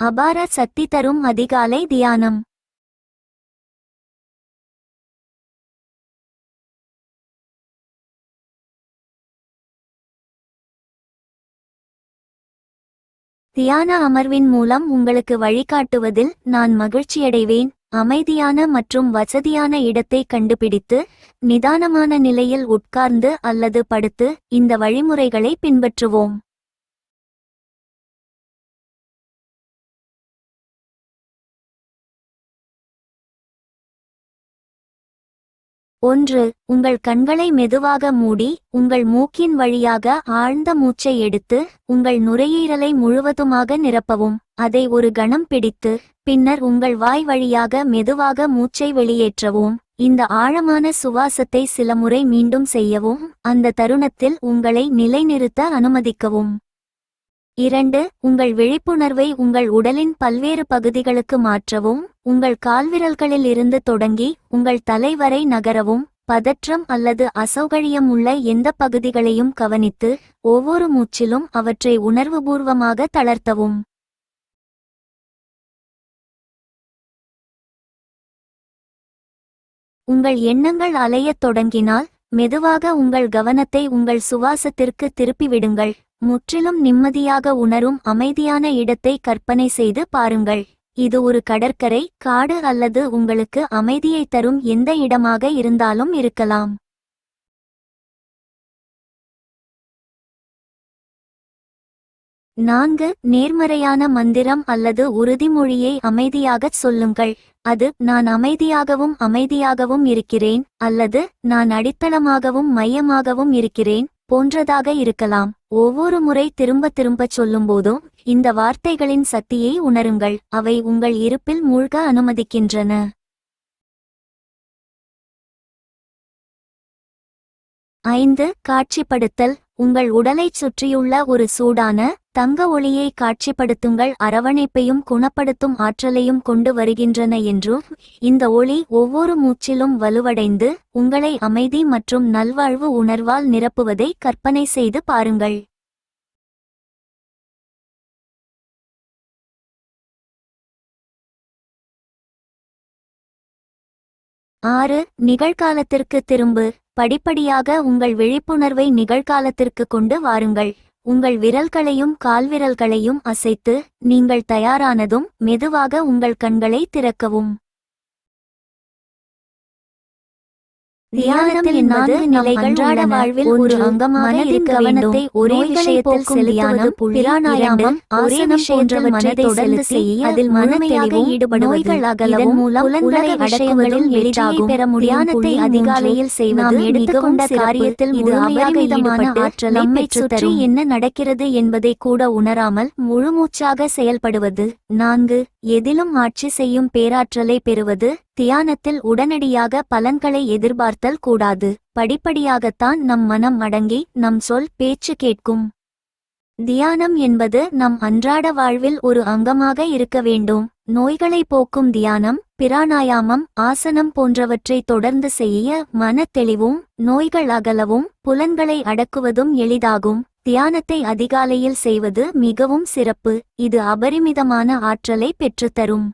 அபார சக்தி தரும் அதிகாலை தியானம். தியான அமர்வின் மூலம் உங்களுக்கு வழிகாட்டுவதில் நான் மகிழ்ச்சியடைவேன். அமைதியான மற்றும் வசதியான இடத்தை கண்டுபிடித்து நிதானமான நிலையில் உட்கார்ந்து அல்லது படுத்து இந்த வழிமுறைகளை பின்பற்றுவோம். ஒன்று உங்கள் கண்களை மெதுவாக மூடி உங்கள் மூக்கின் வழியாக ஆழ்ந்த மூச்சை எடுத்து உங்கள் நுரையீரலை முழுவதுமாக நிரப்பவும். அதை ஒரு கணம் பிடித்து பின்னர் உங்கள் வாய் வழியாக மெதுவாக மூச்சை வெளியேற்றவும். இந்த ஆழமான சுவாசத்தை சில முறை மீண்டும் செய்யவும். அந்த தருணத்தில் உங்களை நிலைநிறுத்த அனுமதிக்கவும். இரண்டு உங்கள் விழிப்புணர்வை உங்கள் உடலின் பல்வேறு பகுதிகளுக்கு மாற்றவும் உங்கள் கால்விரல்களில் இருந்து தொடங்கி உங்கள் தலை வரை நகரவும் பதற்றம் அல்லது அசௌகரியம் உள்ள எந்த பகுதிகளையும் கவனித்து ஒவ்வொரு மூச்சிலும் அவற்றை உணர்வுபூர்வமாக தளர்த்தவும். உங்கள் எண்ணங்கள் அலையத் தொடங்கினால் மெதுவாக உங்கள் கவனத்தை உங்கள் சுவாசத்திற்கு திருப்பிவிடுங்கள். முற்றிலும் நிம்மதியாக உணரும் அமைதியான இடத்தை கற்பனை செய்து பாருங்கள். இது ஒரு கடற்கரை காடு அல்லது உங்களுக்கு அமைதியை தரும் எந்த இடமாக இருந்தாலும் இருக்கலாம். நான்கு நேர்மறையான மந்திரம் அல்லது உறுதிமொழியை அமைதியாகச் சொல்லுங்கள். அது நான் அமைதியாகவும் அமைதியாகவும் இருக்கிறேன் அல்லது நான் அடித்தளமாகவும் மையமாகவும் இருக்கிறேன் போன்றதாக இருக்கலாம். ஒவ்வொரு முறை திரும்ப திரும்பச் சொல்லும்போதும் இந்த வார்த்தைகளின் சக்தியை உணருங்கள் அவை உங்கள் இருப்பில் மூழ்க அனுமதிக்கின்றன. ஐந்து காட்சிப்படுத்தல். உங்கள் உடலைச் சுற்றியுள்ள ஒரு சூடான தங்க ஒளியை காட்சிப்படுத்துங்கள் அரவணைப்பையும் குணப்படுத்தும் ஆற்றலையும் கொண்டு வருகின்றன என்றும் இந்த ஒளி ஒவ்வொரு மூச்சிலும் வலுவடைந்து உங்களை அமைதி மற்றும் நல்வாழ்வு உணர்வால் நிரப்புவதை கற்பனை செய்து பாருங்கள். ஆறு நிகழ்காலத்திற்கு திரும்பு. படிப்படியாக உங்கள் விழிப்புணர்வை நிகழ்காலத்திற்கு கொண்டு வாருங்கள். உங்கள் விரல்களையும் கால்விரல்களையும் அசைத்து நீங்கள் தயாரானதும் மெதுவாக உங்கள் கண்களை திறக்கவும். தியானத்தில் நான்கு நிலைகள் அன்றாட வாழ்வில் ஒரு அங்கமாக இருக்க கவனத்தை ஒரே விஷயத்தில் செலுத்துவது பிராணாயாமம் ஆசனம் போன்ற மனதை செய்ய அதில் மனமையாக ஈடுபடுவர்கள் அகலவும் மூலம் புலன்களை அடக்குவதில் எளிதாகும் பெற முடியானத்தை அதிகாலையில் செய்வது எடுத்துக்கொண்ட காரியத்தில் இது அபரிமிதமான ஆற்றலை பெற்று என்ன நடக்கிறது என்பதை கூட உணராமல் முழுமூச்சாக செயல்படுவது. நான்கு எதிலும் ஆட்சி செய்யும் பேராற்றலை பெறுவது. தியானத்தில் உடனடியாக பலன்களை எதிர்பார்த்தல் கூடாது. படிப்படியாகத்தான் நம் மனம் அடங்கி நம் சொல் பேச்சு கேட்கும். தியானம் என்பது நம் அன்றாட வாழ்வில் ஒரு அங்கமாக இருக்க வேண்டும். நோய்களை போக்கும் தியானம் பிராணாயாமம் ஆசனம் போன்றவற்றை தொடர்ந்து செய்ய மனத்தெளிவும் நோய்கள் அகலவும் புலன்களை அடக்குவதும் எளிதாகும். தியானத்தை அதிகாலையில் செய்வது மிகவும் சிறப்பு. இது அபரிமிதமான ஆற்றலை பெற்றுத்தரும்.